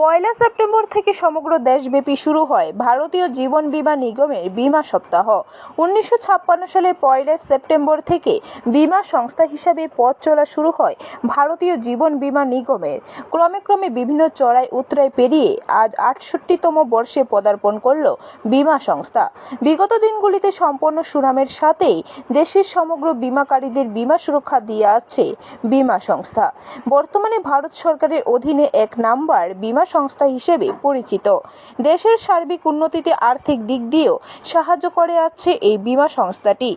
পয়লা September থেকে সমগ্র দেশব্যাপী শুরু হয় ভারতীয় জীবন বিমা নিগমের বিমা সপ্তাহ। উনিশশো ছাপ্পান্ন সালে পয়লা সেপ্টেম্বর থেকে বিমা সংস্থা হিসাবে পথ চলা শুরু হয় ভারতীয় জীবন বিমা নিগমের। ক্রমে ক্রমে বিভিন্ন চড়াই উতরাই পেরিয়ে আজ আটষট্টিতম বর্ষে পদার্পণ করল বিমা সংস্থা। বিগত দিনগুলিতে সম্পন্ন সুনামের সাথেই দেশের সমগ্র বীমাকারীদের বীমা সুরক্ষা দিয়ে আসছে বিমা সংস্থা। বর্তমানে ভারত সরকারের অধীনে এক নাম্বার বীমা সংস্থা হিসেবে পরিচিত। দেশের সার্বিক উন্নতিতে আর্থিক দিক দিয়েও সাহায্য করে আসছে এই বীমা সংস্থাটি।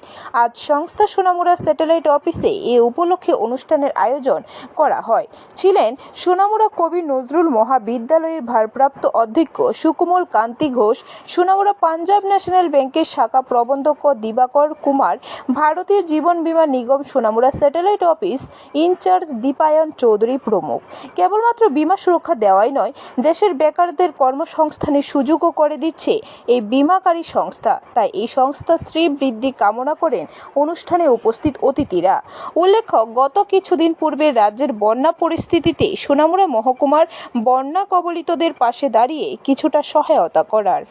আজ সংস্থা সোনামুড়া স্যাটেলাইট অফিসে এ উপলক্ষে অনুষ্ঠানের আয়োজন করা হয়। ছিলেন সোনামুড়া কবি নজরুল মহাবিদ্যালয়ের ভারপ্রাপ্ত অধ্যক্ষ সুকুমল কান্তি ঘোষ, সোনামুড়া পাঞ্জাব ন্যাশনাল ব্যাংকের শাখা প্রবন্ধক Dibakar Kumar, Bharatiya Jeevan Bima Nigam Sonamura satellite office incharge Dipayan Chowdhury প্রমুখ। কেবলমাত্র বীমা সুরক্ষা দেওয়াই নয় দেশের বেকারদের কর্মসংস্থানের সুযোগও করে দিচ্ছে এই বিমাকারী সংস্থা। তাই এই সংস্থা শ্রী বৃদ্ধি কামনা করেন অনুষ্ঠানে উপস্থিত অতিথিরা। উল্লেখ্য, গত কিছুদিন পূর্বে রাজ্যের বন্যা পরিস্থিতিতে সোনামুড়া মহকুমার বন্যা কবলিতদের পাশে দাঁড়িয়ে কিছুটা সহায়তা করার।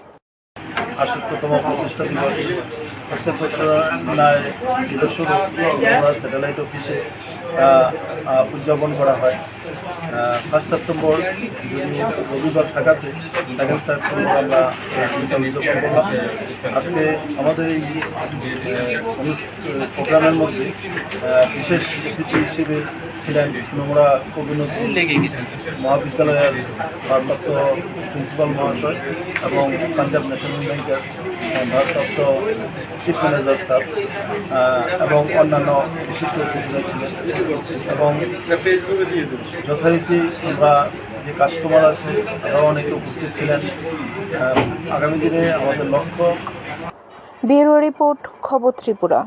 প্রতিষ্ঠা দিবস। প্রত্যেক বছর নিজস্ব আমরা স্যাটেলাইট অফিসে উদযাপন করা হয়। ফার্স্ট সেপ্টেম্বর রবিবার থাকাতে সেকেন্ড সেপ্টেম্বর আমরা উদযাপন করলাম। আজকে আমাদের এই প্রোগ্রামের মধ্যে বিশেষ অতিথি হিসেবে ছিলেন সুনমরা কবিনদী মহাবিদ্যালয়ের ভারপ্রাপ্ত প্রিন্সিপাল মহাশয় এবং পাঞ্জাব ন্যাশনাল ব্যাংকের ভারপ্রাপ্ত চিফ ম্যানেজার স্যার এবং অন্যান্য বিশিষ্ট অতিথিরা ছিলেন। এবং যথারীতি আমরা যে কাস্টমার আছে তারাও অনেকে উপস্থিত ছিলেন। আগামী দিনে আমাদের লক্ষ্য ব্যুরো রিপোর্ট খবর ত্রিপুরা।